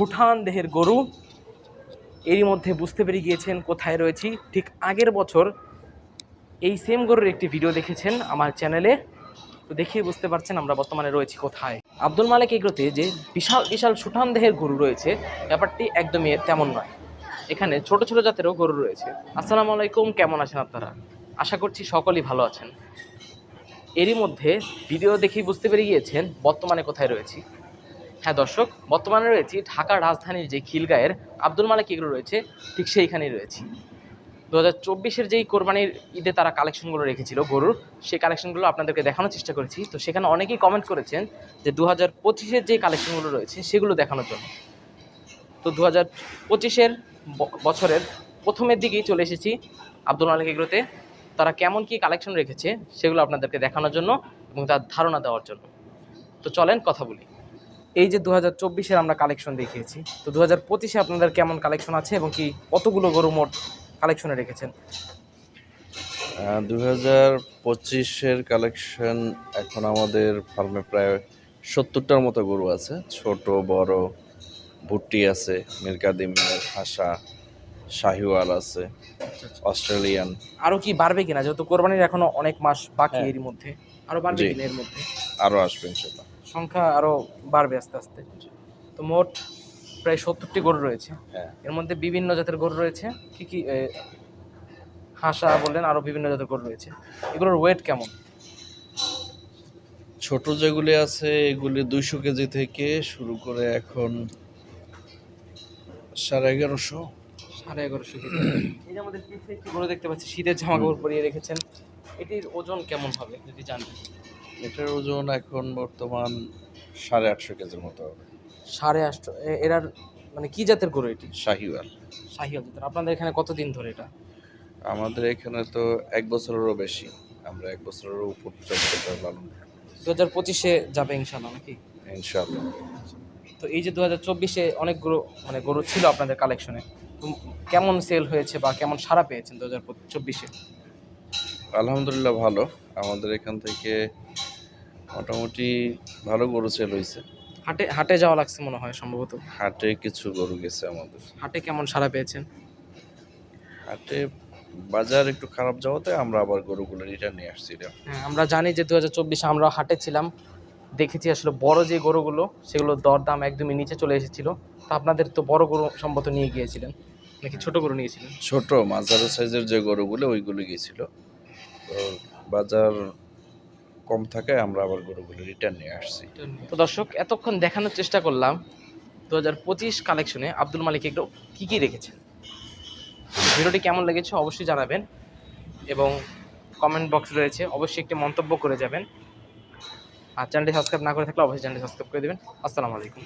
সুঠান দেহের গরু। এরই মধ্যে বুঝতে পেরে গিয়েছেন কোথায় রয়েছি। ঠিক আগের বছর এই সেম গরুর একটি ভিডিও দেখেছেন আমার চ্যানেলে তো দেখিয়ে বুঝতে পারছেন আমরা বর্তমানে রয়েছি কোথায়। আব্দুল মালিক এগ্রোতে যে বিশাল বিশাল সুঠান দেহের গরু রয়েছে, ব্যাপারটি একদমই তেমন নয়। এখানে ছোট ছোট জাতেরও গরু রয়েছে। আসসালামু আলাইকুম, কেমন আছেন আপনারা? আশা করছি সকলেই ভালো আছেন। এরই মধ্যে ভিডিও দেখেই বুঝতে পেরে গিয়েছেন বর্তমানে কোথায় রয়েছি। হ্যাঁ দর্শক, বর্তমানে রয়েছি ঢাকার রাজধানীর যে খিলগাঁয়ের, আব্দুল মালিক এগুলো রয়েছে, ঠিক সেইখানেই রয়েছি। দু হাজার চব্বিশের যেই কোরবানির ঈদে তারা কালেকশনগুলো রেখেছিল, গরুর, সেই কালেকশনগুলো আপনাদেরকে দেখানোর চেষ্টা করেছি। তো সেখানে অনেকেই কমেন্ট করেছেন যে দু হাজার পঁচিশের যে কালেকশনগুলো রয়েছে, সেগুলো দেখানোর জন্য। তো দু হাজার পঁচিশের বছরের প্রথমের দিকেই চলে এসেছি আব্দুল মালিক এগুলোতে। তারা কেমন কি কালেকশন রেখেছে, সেগুলো আপনাদেরকে দেখানোর জন্য এবং তার ধারণা দেওয়ার জন্য। তো চলেন কথা বলি। এই যে দু হাজার চব্বিশের আমরা কালেকশন দেখিয়েছি তো দু হাজার পঁচিশে আপনাদের কেমন কালেকশন আছে এবং কি কতগুলো গরু মোট কালেকশনে রেখেছেন? দু হাজার পঁচিশের কালেকশন এখন আমাদের ফার্মে প্রায় সত্তরটার মতো গরু আছে। ছোট বড় ভুট্টি আছে মিরকাদিমের হাসা শাহিওয়াল আছে অস্ট্রেলিয়ান। আরও কি বাড়বে কিনা? যেহেতু কোরবানির এখনও অনেক মাস বাকি হ্যাঁ। এর মধ্যে। আরও বাড়বে কিনা এর মধ্যে? আরও আসবে ইনশাল্লাহ। সংখ্যা আরও বাড়বে আস্তে আস্তে। তো মোট প্রায় সত্তরটি গরু রয়েছে। হ্যাঁ। এর মধ্যে বিভিন্ন জাতের গরু রয়েছে। কি কি হাঁসা বললেন আরও বিভিন্ন জাতের গরু রয়েছে। এগুলোর ওয়েট কেমন? ছোট যেগুলি আছে এগুলি দুইশো কেজি থেকে শুরু করে এখন সাড়ে এগারোশো। সাড়ে এগারোশো এই যে আমাদের পিছে একটি গরু দেখতে পাচ্ছি শীতের জামা কাপড় পরিয়ে রেখেছেন। এটির ওজন কেমন হবে যদি জানতেন এটার ওজন এখন বর্তমান সাড়ে আটশো কেজির মতো হবে। সাড়ে আটশো। এরার মানে কি জাতের গরু এটি? শাহিওয়াল। শাহিয়াল জাতের। আপনাদের এখানে কতদিন ধরে এটা? আমাদের এখানে তো এক বছরেরও বেশি। আমরা এক বছরেরও উপর লালন দু হাজার পঁচিশে যাবে ইনশাল্লাহ নাকি? ইনশাল্লাহ তো এই যে দু হাজার চব্বিশে অনেক গরু মানে গরু ছিল আপনাদের কালেকশনে কেমন সেল হয়েছে বা কেমন সাড়া পেয়েছেন দু হাজার চব্বিশে আলহামদুলিল্লাহ ভালো। আমাদের এখান থেকে মোটামুটি ভালো গরু সেল হয়েছে হাটে হাটে যাওয়া লাগছে মনে হয় সম্ভবত। হাটে কিছু গরু গেছে আমাদের। হাটে কেমন সাড়া পেয়েছেন? হাটে বাজার একটু খারাপ যাওয়াতে আমরা আবার গরুগুলো রিটার্ন নিয়ে আসছিলাম হ্যাঁ আমরা জানি যে দু হাজার চব্বিশে আমরা হাটে ছিলাম। দেখেছি আসলে বড় যে গরুগুলো সেগুলো দরদাম একদমই নিচে চলে এসেছিল। তা আপনাদের তো বড় গরু সম্ভবত নিয়ে গিয়েছিলেন। নাকি ছোট গরু নিয়েছিলেন? ছোট মাঝারো সাইজের যে গরুগুলো ওইগুলো গেছিল তো বাজার কম থাকে, আমরা আবার গরুগুলো রিটার্ন নিয়ে আসছি। তো দর্শক, এতক্ষণ দেখানোর চেষ্টা করলাম। দু হাজার পঁচিশ কালেকশনে আব্দুল মালিক একটু কী কী রেখেছেন? ভিডিওটি কেমন লেগেছে অবশ্যই জানাবেন এবং কমেন্ট বক্স রয়েছে, অবশ্যই একটি মন্তব্য করে যাবেন। আর চ্যানেলটি সাবস্ক্রাইব না করে থাকলে অবশ্যই চ্যানেলটি সাবস্ক্রাইব করে দেবেন। আসসালামু আলাইকুম।